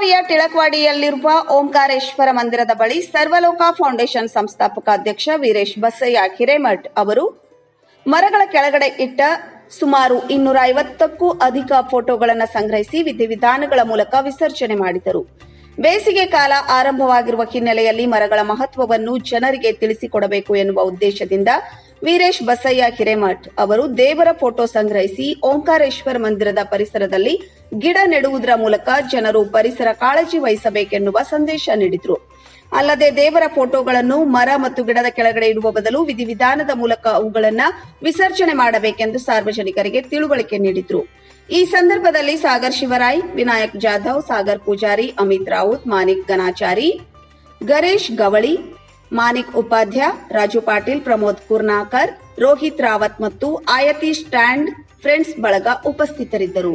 ಹುಬ್ಬಳ್ಳಿಯ ಟಿಳಕ್ವಾಡಿಯಲ್ಲಿರುವ ಓಂಕಾರೇಶ್ವರ ಮಂದಿರದ ಬಳಿ ಸರ್ವಲೋಕ ಫೌಂಡೇಶನ್ ಸಂಸ್ಥಾಪಕ ಅಧ್ಯಕ್ಷ ವೀರೇಶ್ ಬಸಯ್ಯ ಹಿರೇಮಠ್ ಅವರು ಮರಗಳ ಕೆಳಗಡೆ ಇಟ್ಟ ಸುಮಾರು ಇನ್ನೂರ ಐವತ್ತಕ್ಕೂ ಅಧಿಕ ಫೋಟೋಗಳನ್ನು ಸಂಗ್ರಹಿಸಿ ವಿಧಿವಿಧಾನಗಳ ಮೂಲಕ ವಿಸರ್ಜನೆ ಮಾಡಿದರು. ಬೇಸಿಗೆ ಕಾಲ ಆರಂಭವಾಗಿರುವ ಹಿನ್ನೆಲೆಯಲ್ಲಿ ಮರಗಳ ಮಹತ್ವವನ್ನು ಜನರಿಗೆ ತಿಳಿಸಿಕೊಡಬೇಕು ಎನ್ನುವ ಉದ್ದೇಶದಿಂದ ವೀರೇಶ್ ಬಸಯ್ಯ ಹಿರೇಮಠ್ ಅವರು ದೇವರ ಫೋಟೋ ಸಂಗ್ರಹಿಸಿ ಓಂಕಾರೇಶ್ವರ ಮಂದಿರದ ಪರಿಸರದಲ್ಲಿ ಗಿಡ ನೆಡುವುದರ ಮೂಲಕ ಜನರು ಪರಿಸರ ಕಾಳಜಿ ವಹಿಸಬೇಕೆನ್ನುವ ಸಂದೇಶ ನೀಡಿದರು. ಅಲ್ಲದೆ ದೇವರ ಫೋಟೋಗಳನ್ನು ಮರ ಮತ್ತು ಗಿಡದ ಕೆಳಗಡೆ ಇಡುವ ಬದಲು ವಿಧಿವಿಧಾನದ ಮೂಲಕ ಅವುಗಳನ್ನು ವಿಸರ್ಜನೆ ಮಾಡಬೇಕೆಂದು ಸಾರ್ವಜನಿಕರಿಗೆ ತಿಳುವಳಿಕೆ ನೀಡಿದ್ರು. ಈ ಸಂದರ್ಭದಲ್ಲಿ ಸಾಗರ್ ಶಿವರಾಯ್, ವಿನಾಯಕ್ ಜಾಧವ್, ಸಾಗರ್ ಪೂಜಾರಿ, ಅಮಿತ್ ರಾವುತ್, ಮಾನಿಕ್ ಗನಾಚಾರಿ ಗರೇಶ್ ಗವಳಿ, ಮಾನಿಕ್ ಉಪಾಧ್ಯ, ರಾಜು ಪಾಟೀಲ್, ಪ್ರಮೋದ್ ಕುರ್ನಾಕರ್ ರೋಹಿತ್ ರಾವತ್ ಮತ್ತು ಆಯತಿ ಸ್ಟ್ಯಾಂಡ್ ಫ್ರೆಂಡ್ಸ್ ಬಳಗ ಉಪಸ್ಥಿತರಿದ್ದರು.